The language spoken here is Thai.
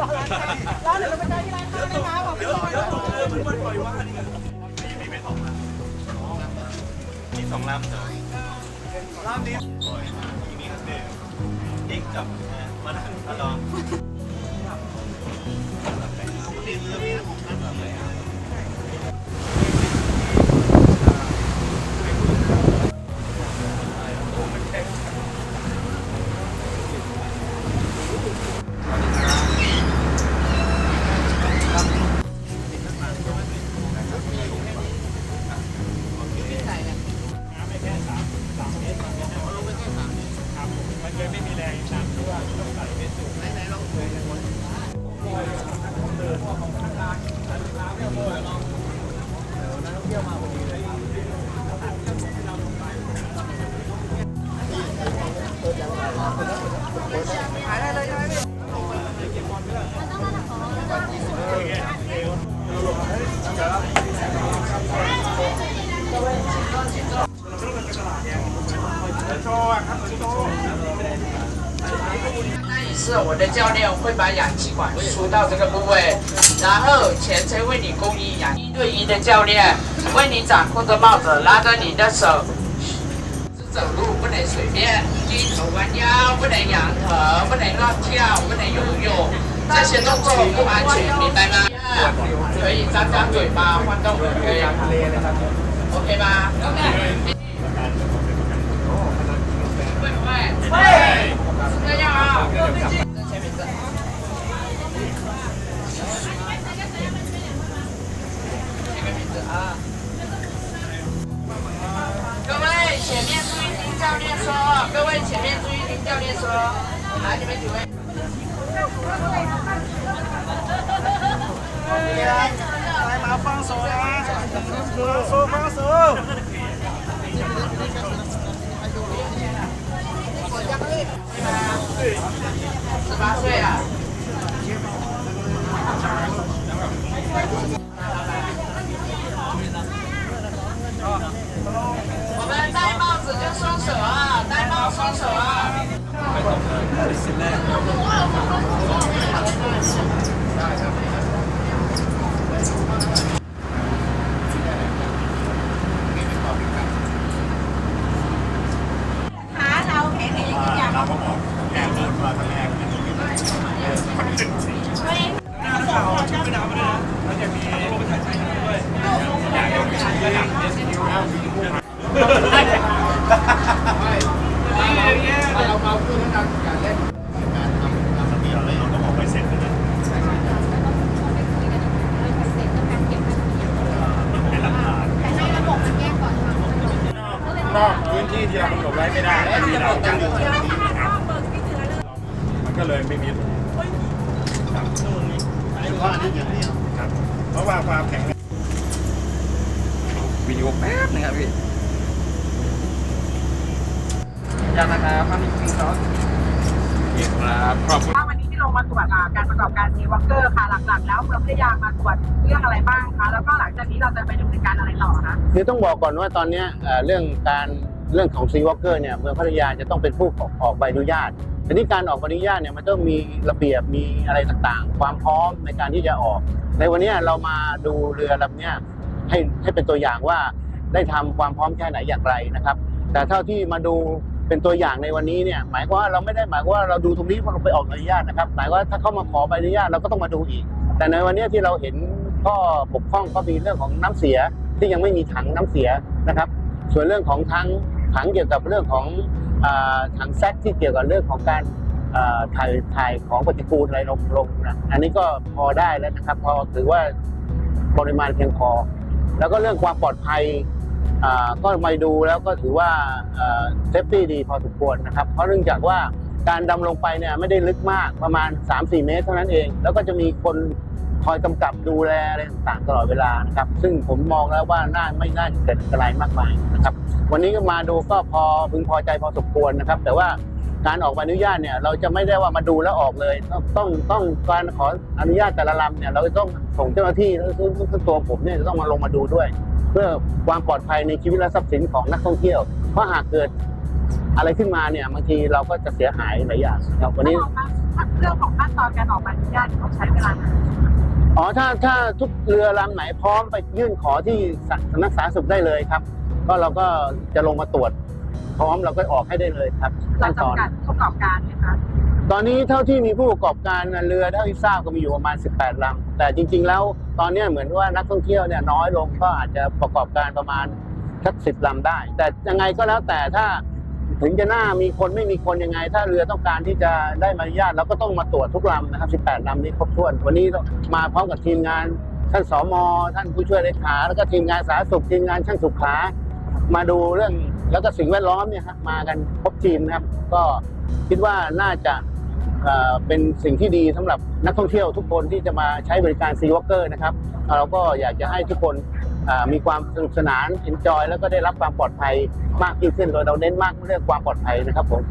รอร้านค้าร้านเดี๋ยวเราไปเจอที่ร้านค้านะคะบอบคุณค่ะมีไม่สองลำเดี๋ยวลำนี้ที่มีก็คือดิกกับมาดังตลอด 是我的教练会把氧气管输到这个部位，然后全程为你供应氧。一对一的教练为你掌控着帽子，拉着你的手，是走路不能随便，低头弯腰不能仰头，不能乱跳，不能游泳，这些动作不安全，明白吗？可以张张嘴巴，晃动，可以，OK 吗？会不会？会，是这样啊。这前面这。这个名字啊。各位前面注意听教练说，各位前面注意听教练说，来你们几位。 来嘛，放手啦！放手，放手！十八岁啊。 นอกพื้นที่ที่เรากำหนดไว้ไม่ได้ที่เราจัดมันก็เลยไม่มีครับเฉพาะอันนี้อย่างเดียวครับเพราะว่าความแข็งแรงวิดีโอแป๊บนึงครับพี่ ยังนะครับภาพนี้จริงครับครับขอบคุณวันนี้ที่ลงมาตรวจการประกอบการซีวอลเกอร์ค่ะหลักๆ แล้วเมืองพัทยามาตรวจเรื่องอะไรบ้างคะแล้วก็หลังจากนี้เราจะไปดำเนินการอะไรต่อคะคือต้องบอกก่อนว่าตอนเนี้ยเอ่อเรื่องการเรื่องของซีวอลเกอร์เนี่ยเมืองพัทยาจะต้องเป็นผู้ออกออกใบอนุญาตทีนี้การออกใบอนุญาตเนี่ยมันต้องมีระเบียบมีอะไรต่างๆ ความพร้อมในการที่จะออก ในวันเนี้ยเรามาดูเรือลำเนี้ยให้ให้เป็นตัวอย่างว่าได้ทำความพร้อมแค่ไหนอย่างไรนะครับ แต่เท่าที่มาดู เป็นตัวอย่างในวันนี้เนี่ยหมายความว่าเราไม่ได้หมายความว่าเราดูตรงนี้เพราะเราไปออกใบอนุญาตนะครับ หมายว่าถ้าเขามาขอใบอนุญาตเราก็ต้องมาดูอีก แต่ในวันนี้ที่เราเห็นข้อบกพร่องก็มีเรื่องของน้ำเสียที่ยังไม่มีถังน้ำเสียนะครับ ส่วนเรื่องของถังถังเกี่ยวกับเรื่องของอถังแซกที่เกี่ยวกับเรื่องของการถ่ายถ่ายของปฏิกูลอะไรลงลงนะอันนี้ก็พอได้แล้วนะครับ พอถือว่าปริมาณเพียงพอ แล้วก็เรื่องความปลอดภัย ก็มาดูแล้วก็ถือว่าเซฟตี้ดีพอสมควรนะครับ เพราะเนื่องจากว่าการดำลงไปเนี่ยไม่ได้ลึกมากประมาณ 3-4 เมตรเท่านั้นเอง แล้วก็จะมีคนคอยกำกับดูแลอะไรต่างๆตลอดเวลานะครับ ซึ่งผมมองแล้วว่าน่าไม่น่าจะเกิดอันตรายมากมายนะครับ วันนี้ก็มาดูก็พอพึงพอใจพอสมควรนะครับ แต่ว่าการออกใบอนุญาตเนี่ยเราจะไม่ได้ว่ามาดูแล้วออกเลย ต้องต้องการขออนุญาตแต่ละลำเนี่ยเราจะต้องส่งเจ้าหน้าที่แล้วซึ่งตัวผมเนี่ยจะต้องมาลงมาดูด้วย เพื่อความปลอดภัยในชีวิตและทรัพย์สินของนักท่องเที่ยว เพราะหากเกิดอะไรขึ้นมาเนี่ยบางทีเราก็จะเสียหายหลายอย่างครับวันนี้เรื่องของขั้นตอนการออกใบอนุญาตต้องใช้เวลานานอ๋อถ้าถ้าทุกเรือลำไหนพร้อมไปยื่นขอที่สสำนักสาธารณสุขได้เลยครับ ก็เราก็จะลงมาตรวจ พร้อมเราก็ออกให้ได้เลยครับเราขั้นตอนจำกัดผู้ประกอบการไหมคะ ตอนนี้เท่าที่มีผู้ประกอบการเรือเท่าที่ทราบก็มีอยู่ประมาณ 18ลำแต่จริง ๆ แล้วตอนนี้เหมือนว่านักท่องเที่ยวเนี่ยน้อยลงก็อาจจะประกอบการประมาณสักสิบลำได้ แต่ยังไงก็แล้วแต่ถ้าถึงจะหน้ามีคนไม่มีคนยังไง ถ้าเรือต้องการที่จะได้ใบอนุญาตเราก็ต้องมาตรวจทุกลำนะครับ18ลำนี้ครบถ้วน วันนี้มาพร้อมกับทีมงาน ท่านสมท่านผู้ช่วยเลขา แล้วก็ทีมงานสาธารณสุขทีมงานช่างสุขา มาดูเรื่องแล้วก็สิ่งแวดล้อมเนี่ยครับมากันครบทีมนะครับ ก็คิดว่าน่าจะ เป็นสิ่งที่ดีสำหรับนักท่องเที่ยวทุกคนที่จะมาใช้บริการซีวอ l เกอร์นะครับ เราก็อยากจะให้ทุกคนมีความสนุกสนานเอนจอยแล้วก็ได้รับความปลอดภัยมากยิ่งขึ้นโดยเราเน้นมากเรื่องความปลอดภัยนะครับผม